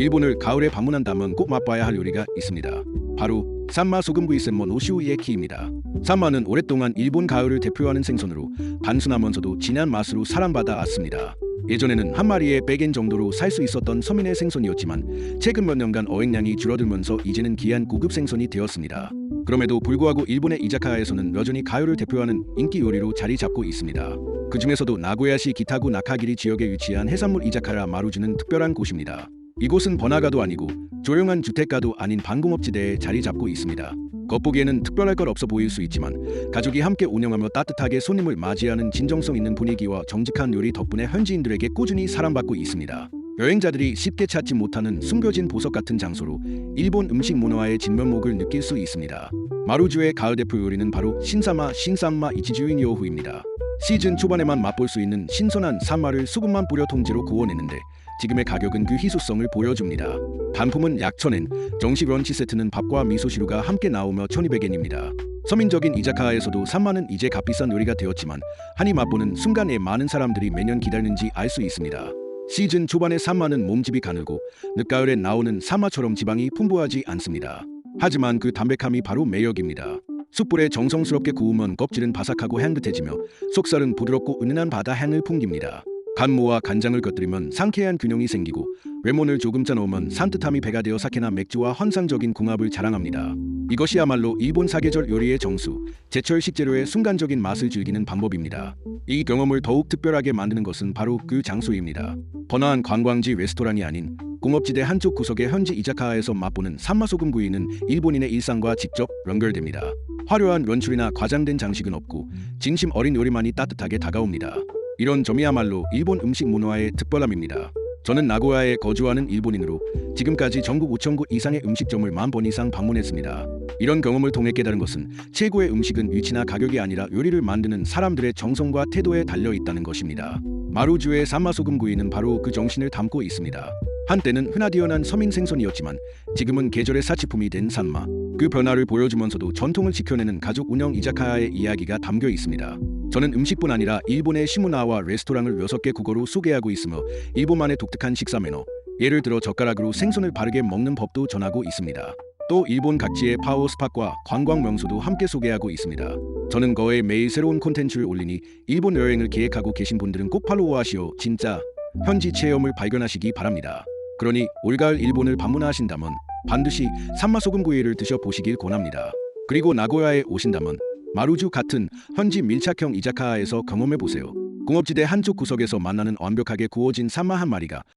일본을 가을에 방문한다면 꼭 맛봐야 할 요리가 있습니다. 바로 산마 소금구이専門 오시우이에키입니다. 산마는 오랫동안 일본 가을을 대표하는 생선으로 단순하면서도 진한 맛으로 사랑받아 왔습니다. 예전에는 한 마리에 100엔 정도로 살 수 있었던 서민의 생선이었지만 최근 몇 년간 어획량이 줄어들면서 이제는 귀한 고급 생선이 되었습니다. 그럼에도 불구하고 일본의 이자카야에서는 여전히 가요를 대표하는 인기 요리로 자리 잡고 있습니다. 그 중에서도 나고야시 기타구 나카기리 지역에 위치한 해산물 이자카야 마루주는 특별한 곳입니다. 이곳은 번화가도 아니고 조용한 주택가도 아닌 방공업지대에 자리 잡고 있습니다. 겉보기에는 특별할 것 없어 보일 수 있지만 가족이 함께 운영하며 따뜻하게 손님을 맞이하는 진정성 있는 분위기와 정직한 요리 덕분에 현지인들에게 꾸준히 사랑받고 있습니다. 여행자들이 쉽게 찾지 못하는 숨겨진 보석 같은 장소로 일본 음식 문화의 진면목을 느낄 수 있습니다. 마루주의 가을 대표 요리는 바로 신사마 신산마 이치주인 요후입니다. 시즌 초반에만 맛볼 수 있는 신선한 산마를 소금만 뿌려 통째로 구워내는데 지금의 가격은 그 희소성을 보여줍니다. 단품은 약 1000엔, 정식 런치 세트는 밥과 미소시루가 함께 나오며 1200엔입니다. 서민적인 이자카야에서도 3만은 이제 값비싼 요리가 되었지만 한이 맛보는 순간에 많은 사람들이 매년 기다리는지 알 수 있습니다. 시즌 초반에 산마는 몸집이 가늘고 늦가을에 나오는 사마처럼 지방이 풍부하지 않습니다. 하지만 그 담백함이 바로 매력입니다. 숯불에 정성스럽게 구우면 껍질은 바삭하고 향긋해지며 속살은 부드럽고 은은한 바다 향을 풍깁니다. 간무와 간장을 곁들이면 상쾌한 균형이 생기고 레몬을 조금 짜 넣으면 산뜻함이 배가 되어 사케나 맥주와 환상적인 궁합을 자랑합니다. 이것이야말로 일본 사계절 요리의 정수, 제철 식재료의 순간적인 맛을 즐기는 방법입니다. 이 경험을 더욱 특별하게 만드는 것은 바로 그 장소입니다. 번화한 관광지 레스토랑이 아닌 공업지대 한쪽 구석의 현지 이자카야에서 맛보는 산마소금 구이는 일본인의 일상과 직접 연결됩니다. 화려한 런출이나 과장된 장식은 없고 진심 어린 요리만이 따뜻하게 다가옵니다. 이런 점이야말로 일본 음식 문화의 특별함입니다. 저는 나고야에 거주하는 일본인으로 지금까지 전국 5천 곳 이상의 음식점을 만 번 이상 방문했습니다. 이런 경험을 통해 깨달은 것은 최고의 음식은 위치나 가격이 아니라 요리를 만드는 사람들의 정성과 태도에 달려 있다는 것입니다. 마루주의 산마소금구이는 바로 그 정신을 담고 있습니다. 한때는 흔하디어난 서민 생선이었지만 지금은 계절의 사치품이 된 산마. 그 변화를 보여주면서도 전통을 지켜내는 가족 운영 이자카야의 이야기가 담겨 있습니다. 저는 음식뿐 아니라 일본의 시문화와 레스토랑을 6개 국어로 소개하고 있으며 일본만의 독특한 식사 매너, 예를 들어 젓가락으로 생선을 바르게 먹는 법도 전하고 있습니다. 또 일본 각지의 파워 스팟과 관광 명소도 함께 소개하고 있습니다. 저는 거의 매일 새로운 콘텐츠를 올리니 일본 여행을 계획하고 계신 분들은 꼭 팔로우하시오. 진짜 현지 체험을 발견하시기 바랍니다. 그러니 올가을 일본을 방문하신다면 반드시 산마소금 구이를 드셔보시길 권합니다. 그리고 나고야에 오신다면 마루주 같은 현지 밀착형 이자카야에서 경험해보세요. 공업지대 한쪽 구석에서 만나는 완벽하게 구워진 산마 한 마리가